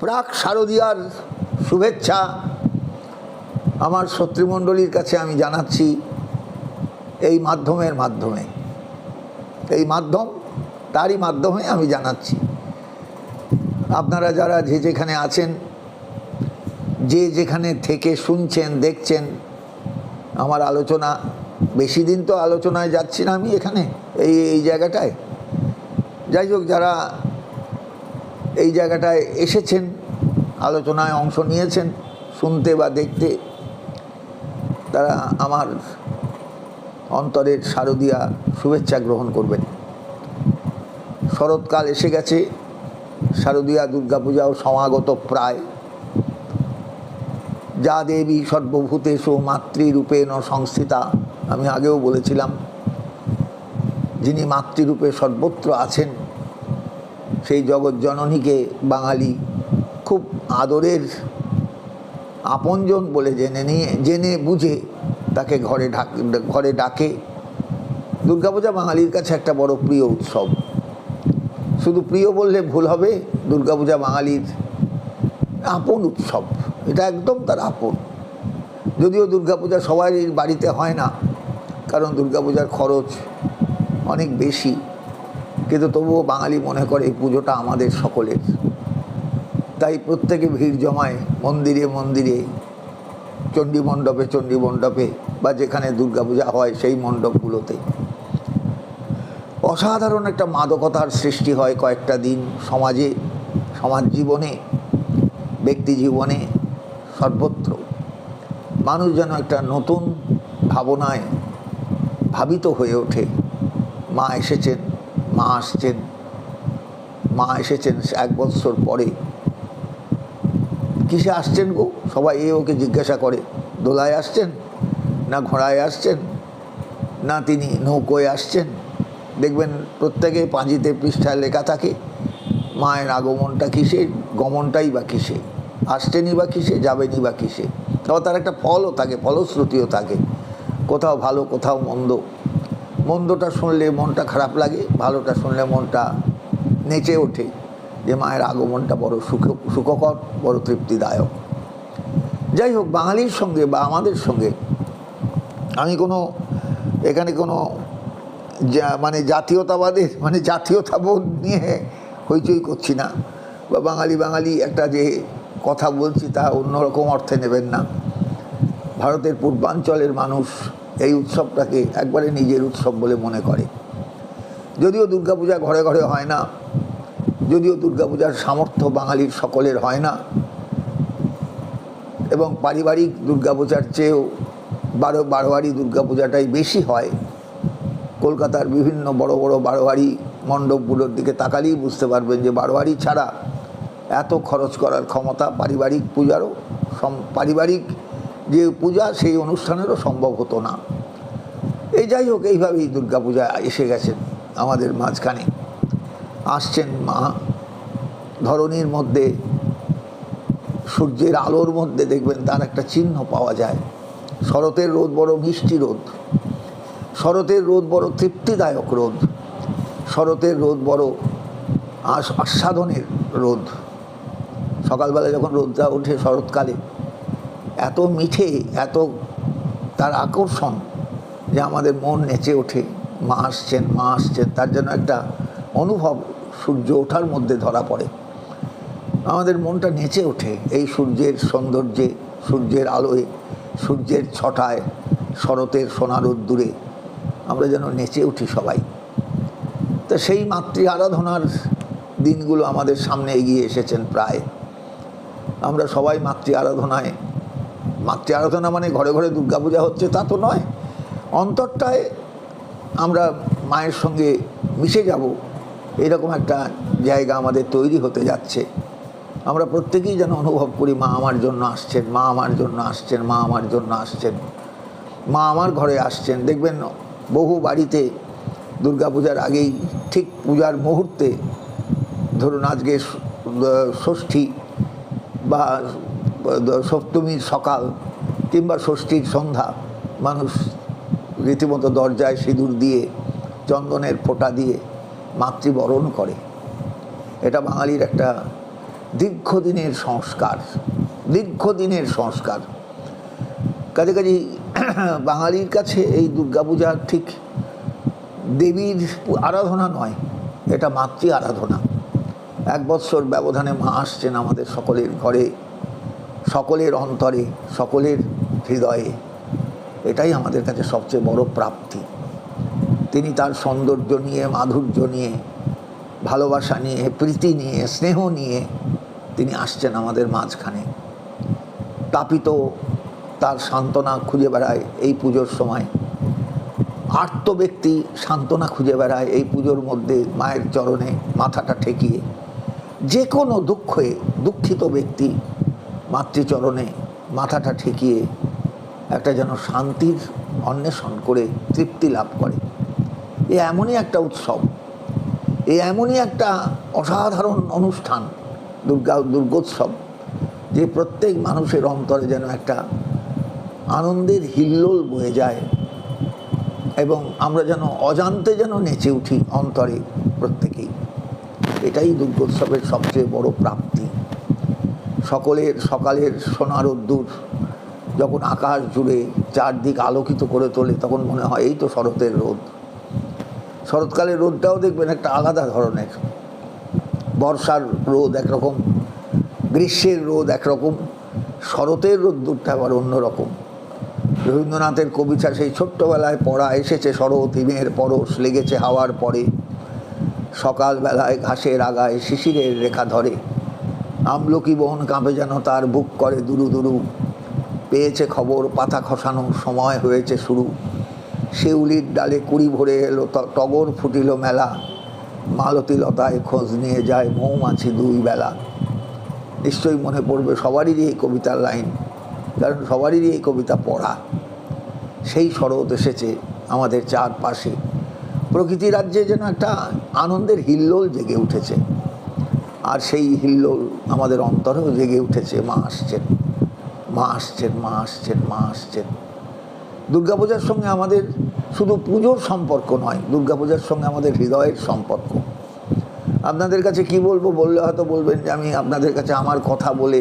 প্রাক শারদীয়ার শুভেচ্ছা। আমার শত্রুমণ্ডলীর কাছে আমি জানাচ্ছি এই মাধ্যমের মাধ্যমে। এই মাধ্যম, তারই মাধ্যমে আমি জানাচ্ছি। আপনারা যারা যে যেখানে আছেন, যে যেখানে থেকে শুনছেন, দেখছেন, আমার আলোচনা, বেশি দিন তো আলোচনায় যাচ্ছি না আমি এখানে, এই এই জায়গাটায়। যাই হোক, যারা এই জায়গাটায় এসেছেন, আলোচনায় অংশ নিয়েছেন, শুনতে বা দেখতে। তারা আমার অন্তরের শারদীয়া শুভেচ্ছা গ্রহণ করবেন। শরৎকাল এসে গেছে, শারদীয়া দুর্গাপূজাও সমাগত প্রায়। যা দেবী সর্বভূতেষু মাতৃরূপেণ সংস্থিতা, আমি আগেও বলেছিলাম, যিনি মাতৃরূপে সর্বত্র আছেন সেই জগৎ জননীকে বাঙালি খুব আদরের আপনজন বলে জেনে নিয়ে, জেনে বুঝে তাকে ঘরে ঢাক, ঘরে ডাকে। দুর্গাপূজা বাঙালির কাছে একটা বড় প্রিয় উৎসব। শুধু প্রিয় বললে ভুল হবে, দুর্গাপূজা বাঙালির আপন উৎসব। এটা একদম তার আপন। যদিও দুর্গাপূজা সবাই বাড়িতে হয় না, কারণ দুর্গাপূজার খরচ অনেক বেশি। কিন্তু তবুও বাঙালি মনে করে এই পুজোটা আমাদের সকলের। তাই প্রত্যেকে ভিড় জমায় মন্দিরে মন্দিরে চণ্ডী মণ্ডপে চণ্ডী মণ্ডপে বা যেখানে দুর্গাপূজা হয় সেই মণ্ডপগুলোতে। অসাধারণ একটা মাদকতার সৃষ্টি হয় কয়েকটা দিন সমাজে, সমাজ জীবনে, ব্যক্তি জীবনে সর্বত্র। মানুষ যেন একটা নতুন ভাবনায় ভাবিত হয়ে ওঠে। মা এসেছেন মা আসছেন। মা এসেছেন এক বৎসর পরে। কিসে আসছেন গো? সবাই এ ওকে জিজ্ঞাসা করে, দোলায় আসছেন না ঘোড়ায় আসছেন? না তিনি নৌকোয় আসছেন? দেখবেন প্রত্যেকে পাঁজিতে পৃষ্ঠায় লেখা থাকে, মায়ের আগমনটা কিসে, গমনটাই বা কিসে আসছেনই বা কিসে যাবেনই বা কিসে। তবে তার একটা ফলও থাকে, ফলশ্রুতিও থাকে। কোথাও ভালো, কোথাও মন্দ। মন্দটা শুনলে মনটা খারাপ লাগে, ভালোটা শুনলে মনটা নেচে ওঠে যে মায়ের আগমনটা বড় সুখ, সুখকর, বড় তৃপ্তিদায়ক। যাই হোক, বাঙালির সঙ্গে বা আমাদের সঙ্গে আমি কোনো, এখানে কোনো মানে জাতীয়তাবাদের মানে জাতীয়তাবোধ নিয়ে হইচই করছি না। বা বাঙালি বাঙালি একটা যে কথা বলছি তা অন্যরকম অর্থে নেবেন না। ভারতের পূর্বাঞ্চলের মানুষ এই উৎসবটাকে একবারে নিজের উৎসব বলে মনে করে। যদিও দুর্গাপূজা ঘরে ঘরে হয় না, যদিও দুর্গাপূজার সামর্থ্য বাঙালির সকলের হয় না, এবং পারিবারিক দুর্গাপূজার চেয়েও বারো, বারোয়ারি দুর্গাপূজাটাই বেশি হয়। কলকাতার বিভিন্ন বড় বড় বারোয়ারি মণ্ডপগুলোর দিকে তাকালেই বুঝতে পারবেন যে বারোয়ারি ছাড়া এত খরচ করার ক্ষমতা পারিবারিক পূজারও পারিবারিক যে পূজা সেই অনুষ্ঠানেরও সম্ভব হতো না। এই যাই হোক, এইভাবেই দুর্গাপূজা এসে গেছেন আমাদের মাঝখানে। আসছেন মা ধরনীর মধ্যে, সূর্যের আলোর মধ্যে দেখবেন তার একটা চিহ্ন পাওয়া যায়। শরতের রোদ বড় মিষ্টি রোদ। শরতের রোদ বড় তৃপ্তিদায়ক রোদ। শরতের রোদ বড় আস, আস্বাদনের রোদ। সকালবেলা যখন রোদটা ওঠে শরৎকালে এত মিঠে, এত তার আকর্ষণ যে আমাদের মন নেচে ওঠে। মা আসছেন মা আসছেন, তার জন্য একটা অনুভব সূর্য ওঠার মধ্যে ধরা পড়ে। আমাদের মনটা নেচে ওঠে এই সূর্যের সৌন্দর্যে, সূর্যের আলোয়, সূর্যের ছটায়, শরতের সোনার দূরে আমরা যেন নেচে উঠি সবাই। তো সেই মাতৃ আরাধনার দিনগুলো আমাদের সামনে এগিয়ে এসেছেন প্রায়। আমরা সবাই মাতৃ আরাধনায় মাতৃ আরাধনা মানে ঘরে ঘরে দুর্গাপূজা হচ্ছে, তা তো নয়। অন্তরটায় আমরা মায়ের সঙ্গে মিশে যাব, এরকম একটা জায়গা আমাদের তৈরি হতে যাচ্ছে। আমরা প্রত্যেকেই যেন অনুভব করি, মা আমার জন্য আসছেন, মা আমার জন্য আসছেন, মা আমার জন্য আসছেন, মা আমার ঘরে আসছেন। দেখবেন বহু বাড়িতে দুর্গাপূজার আগেই ঠিক পূজার মুহূর্তে ধরুন আজকে ষষ্ঠী বা সপ্তমীর সকাল কিংবা ষষ্ঠীর সন্ধ্যা, মানুষ রীতিমতো দরজায় সিঁদুর দিয়ে, চন্দনের ফোঁটা দিয়ে মাতৃবরণ করে। এটা বাঙালির একটা দীর্ঘদিনের সংস্কার দীর্ঘদিনের সংস্কার। কাজে কাজে বাঙালির কাছে এই দুর্গাপূজা ঠিক দেবীর আরাধনা নয়, এটা মাতৃ আরাধনা। এক বৎসর ব্যবধানে মা আসছেন আমাদের সকলের ঘরে। সকলের অন্তরে, সকলের হৃদয়ে। এটাই আমাদের কাছে সবচেয়ে বড় প্রাপ্তি। তিনি তার সৌন্দর্য নিয়ে, মাধুর্য নিয়ে, ভালোবাসা নিয়ে, প্রীতি নিয়ে, স্নেহ নিয়ে তিনি আসছেন আমাদের মাঝখানে। তাপিত তার সান্ত্বনা খুঁজে বেড়ায় এই পুজোর সময়। আর্ত ব্যক্তি সান্ত্বনা খুঁজে বেড়ায় এই পুজোর মধ্যে মায়ের চরণে মাথাটা ঠেকিয়ে। যে কোনো দুঃখে দুঃখিত ব্যক্তি মাতৃচরণে মাথাটা ঠেকিয়ে একটা যেন শান্তির অন্বেষণ করে তৃপ্তি লাভ করে। এ এমনই একটা উৎসব, এ এমনই একটা অসাধারণ অনুষ্ঠান, দুর্গা, দুর্গোৎসব, যে প্রত্যেক মানুষের অন্তরে যেন একটা আনন্দের হিল্লোল বয়ে যায় এবং আমরা যেন অজান্তে যেন নেচে উঠি অন্তরে প্রত্যেকেই। এটাই দুর্গোৎসবের সবচেয়ে বড় প্রাপ্তি। সকলের সকালের সোনার রোদ্দুর যখন আকাশ জুড়ে চারদিক আলোকিত করে তোলে, তখন মনে হয় এই তো শরতের রোদ। শরৎকালের রোদটাও দেখবেন একটা আলাদা ধরনের। বর্ষার রোদ একরকম, গ্রীষ্মের রোদ একরকম, শরতের রোদ্দুরটা আবার অন্যরকম। রবীন্দ্রনাথের কবিতা সেই ছোট্টবেলায় পড়া, এসেছে শরৎ হিমের পরশ, লেগেছে হাওয়ার পরে। সকালবেলায় ঘাসের আগায় শিশিরের রেখা ধরে। আমলকি বহন কাঁপে যেন তার বুক করে দুরু দুরু। পেয়েছে খবর, পাতা খসানোর সময় হয়েছে শুরু। শিউলির ডালে কুড়ি ভরে এলো টগর ফুটিল মেলা। মালতী লতায় খোঁজ নিয়ে যায় মৌমাছি দুই বেলা। নিশ্চয়ই মনে পড়বে সবারই এই কবিতার লাইন, কারণ সবারই এই কবিতা পড়া। সেই শরৎ এসেছে আমাদের চারপাশে। প্রকৃতি রাজ্যে যেন একটা আনন্দের হিল্লোল জেগে উঠেছে। আর সেই হিল্লোল আমাদের অন্তরেও জেগে উঠেছে, মা আসছেন মা আসছেন মা আসছেন মা আসছেন। দুর্গাপূজার সঙ্গে আমাদের শুধু পুজোর সম্পর্ক নয়, দুর্গাপূজার সঙ্গে আমাদের হৃদয়ের সম্পর্ক। আপনাদের কাছে কি বলব? বললে হয়তো বলবেন যে আমি আপনাদের কাছে আমার কথা বলে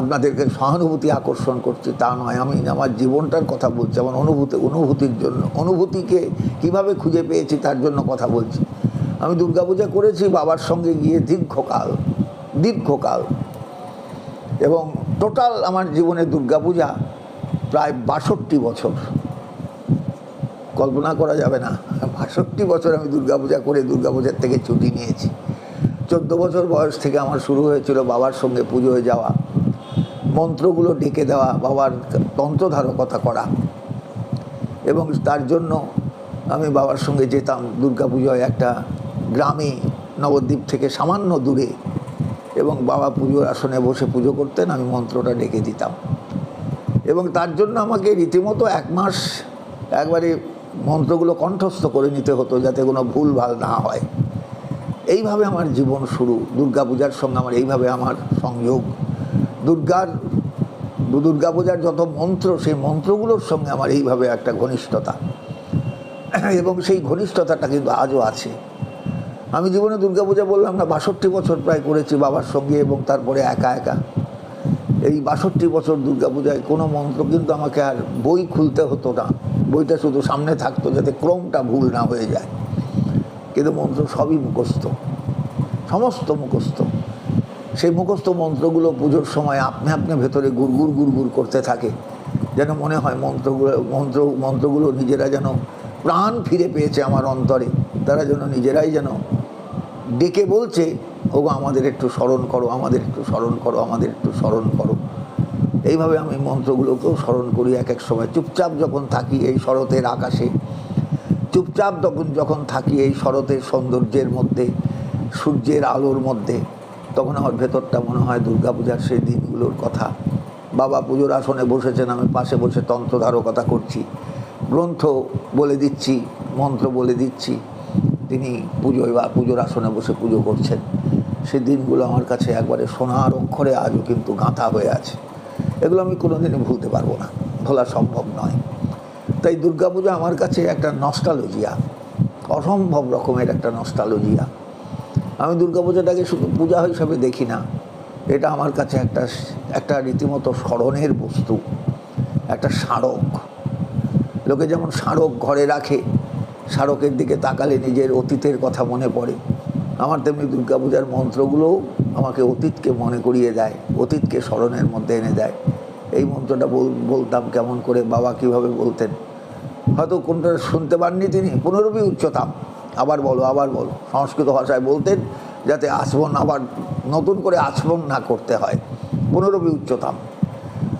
আপনাদেরকে সহানুভূতি আকর্ষণ করছি, তা নয়। আমি আমার জীবনটার কথা বলছি, আমার অনুভূতি, অনুভূতির জন্য, অনুভূতিকে কীভাবে খুঁজে পেয়েছি তার জন্য কথা বলছি। আমি দুর্গাপূজা করেছি বাবার সঙ্গে গিয়ে দীর্ঘকাল দীর্ঘকাল। এবং টোটাল আমার জীবনে দুর্গাপূজা প্রায় বাষট্টি বছর। কল্পনা করা যাবে না, বাষট্টি বছর আমি দুর্গাপূজা করে দুর্গাপূজার থেকে ছুটি নিয়েছি। চোদ্দ বছর বয়স থেকে আমার শুরু হয়েছিল বাবার সঙ্গে পুজোয় যাওয়া, মন্ত্রগুলো ডেকে দেওয়া, বাবার তন্ত্রধারকতা করা। এবং তার জন্য আমি বাবার সঙ্গে যেতাম দুর্গাপুজোয় একটা গ্রামে নবদ্বীপ থেকে সামান্য দূরে এবং বাবা পুজোর আসনে বসে পুজো করতেন, আমি মন্ত্রটা ডেকে দিতাম। এবং তার জন্য আমাকে রীতিমতো এক মাস একবারে মন্ত্রগুলো কণ্ঠস্থ করে নিতে হতো যাতে কোনো ভুল ভালো না হয়। এইভাবে আমার জীবন শুরু। দুর্গাপূজার সঙ্গে আমার এইভাবে আমার সংযোগ। দুর্গার, দুর্গাপূজার যত মন্ত্র, সেই মন্ত্রগুলোর সঙ্গে আমার এইভাবে একটা ঘনিষ্ঠতা। এবং সেই ঘনিষ্ঠতাটা কিন্তু আজও আছে। আমি জীবনে দুর্গাপূজা বললাম না, বাষট্টি বছর প্রায় করেছি বাবার সঙ্গে এবং তারপরে একা একা। এই বাষট্টি বছর দুর্গাপূজায় কোনো মন্ত্র কিন্তু আমাকে আর বই খুলতে হতো না। বইটা শুধু সামনে থাকতো যাতে ক্রমটা ভুল না হয়ে যায়। কিন্তু মন্ত্র সবই মুখস্থ। সমস্ত মুখস্থ। সেই মুখস্থ মন্ত্রগুলো পুজোর সময় আপনি আপনি ভেতরে গুড়গুড় গুড়গুড় করতে থাকে। যেন মনে হয় মন্ত্রগুলো, মন্ত্র, মন্ত্রগুলো নিজেরা যেন প্রাণ ফিরে পেয়েছে আমার অন্তরে। তারা যেন নিজেরাই যেন ডেকে বলছে, ওগো, আমাদের একটু স্মরণ করো, আমাদের একটু স্মরণ করো, আমাদের একটু স্মরণ করো। এইভাবে আমি মন্ত্রগুলোকেও স্মরণ করি এক এক সময়। চুপচাপ যখন থাকি এই শরতের আকাশে, চুপচাপ তখন যখন থাকি এই শরতের সৌন্দর্যের মধ্যে, সূর্যের আলোর মধ্যে, তখন আমার ভেতরটা মনে হয় দুর্গাপূজার সেই দিনগুলোর কথা। বাবা পুজোর আসনে বসেছেন, আমি পাশে বসে তন্ত্রধারকতা করছি। গ্রন্থ বলে দিচ্ছি, মন্ত্র বলে দিচ্ছি। তিনি পুজোয় বা পুজোর আসনে বসে পুজো করছেন। সেই দিনগুলো আমার কাছে একবারে সোনার অক্ষরে আজও কিন্তু গাঁথা হয়ে আছে। এগুলো আমি কোনোদিনই ভুলতে পারব না, ভোলা সম্ভব নয়। তাই দুর্গাপূজা আমার কাছে একটা নস্টালজিয়া অসম্ভব রকমের একটা নস্টালজিয়া আমি দুর্গাপূজাটাকে শুধু পূজা হিসাবে দেখি না, এটা আমার কাছে একটা একটা রীতিমতো স্মরণের বস্তু, একটা স্মারক। লোকে যেমন স্মারক ঘরে রাখে স্মারকের দিকে তাকালে নিজের অতীতের কথা মনে পড়ে। আমার তেমনি দুর্গাপূজার মন্ত্রগুলোও আমাকে অতীতকে মনে করিয়ে দেয়, অতীতকে স্মরণের মধ্যে এনে দেয়। এই মন্ত্রটা বল- বলতাম কেমন করে বাবা কীভাবে বলতেন। হয়তো কোনটা শুনতে পাননি তিনি, পুনরবি উচ্চতাম আবার বলো আবার বলো। সংস্কৃত ভাষায় বলতেন যাতে আচমন আবার নতুন করে আচমন না করতে হয়। পুনরবি উচ্চতাম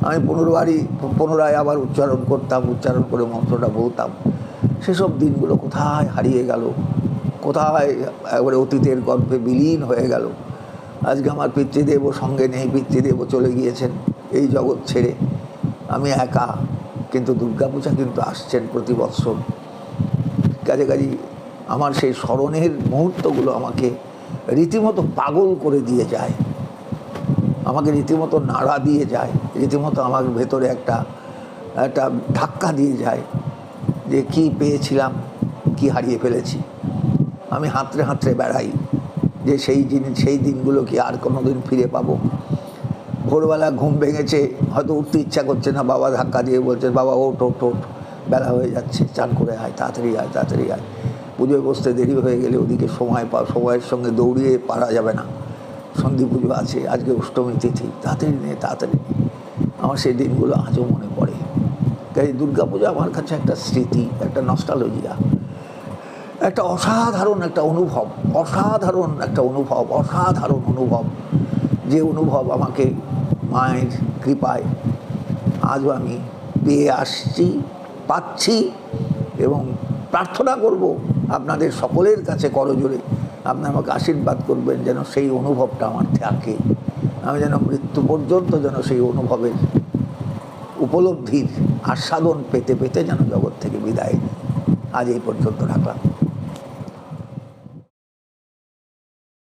আমি পুনর্বারই, পুনরায় আবার উচ্চারণ করতাম, উচ্চারণ করে মন্ত্রটা বলতাম। সেসব দিনগুলো কোথায় হারিয়ে গেল? কোথায় একবারে অতীতের গর্ভে বিলীন হয়ে গেল? আজকে আমার পিতৃদেব সঙ্গে নেই, পিতৃদেব চলে গিয়েছেন এই জগৎ ছেড়ে। আমি একা, কিন্তু দুর্গাপূজা কিন্তু আসছেন প্রতি বৎসর। কাজে কাজে আমার সেই স্মরণের মুহূর্তগুলো আমাকে রীতিমতো পাগল করে দিয়ে যায়। আমাকে রীতিমতো নাড়া দিয়ে যায়। রীতিমতো আমার ভেতরে একটা একটা ধাক্কা দিয়ে যায়। যে কি পেয়েছিলাম, কি হারিয়ে ফেলেছি। আমি হাতড়ে হাতড়ে বেড়াই যে সেই জিনিস সেই দিনগুলো কি আর কোনো দিন ফিরে পাবো। ভোরবেলা ঘুম ভেঙেছে, হয়তো উঠতে ইচ্ছা করছে না, বাবা ধাক্কা দিয়ে বলছে, বাবা, ওঠ ওঠ ওঠ। বেলা হয়ে যাচ্ছে, চান করে আয়, তাড়াতাড়ি আয় তাড়াতাড়ি আয়। পুজোয় বসতে দেরি হয়ে গেলে ওদিকে সময় পা, সময়ের সঙ্গে দৌড়িয়ে পারা যাবে না। সন্ধি পুজো আছে, আজকে অষ্টমী তিথি, তাড়াতাড়ি নে, তাড়াতাড়ি আমার সেই দিনগুলো আজও মনে পড়ে। তাই দুর্গাপূজা আমার কাছে একটা স্মৃতি, একটা নস্টালজিয়া একটা অসাধারণ একটা অনুভব, অসাধারণ একটা অনুভব, অসাধারণ অনুভব, যে অনুভব আমাকে মায়ের কৃপায় আজও আমি পেয়ে আসছি, পাচ্ছি এবং প্রার্থনা করব আপনাদের সকলের কাছে করজোরে। আপনি আমাকে আশীর্বাদ করবেন যেন সেই অনুভবটা আমার থাকে। আমি যেন মৃত্যু পর্যন্ত যেন সেই অনুভবের উপলব্ধির আস্বাদন পেতে পেতে যেন জগৎ থেকে বিদায় নিই। আজ এই পর্যন্ত রাখলাম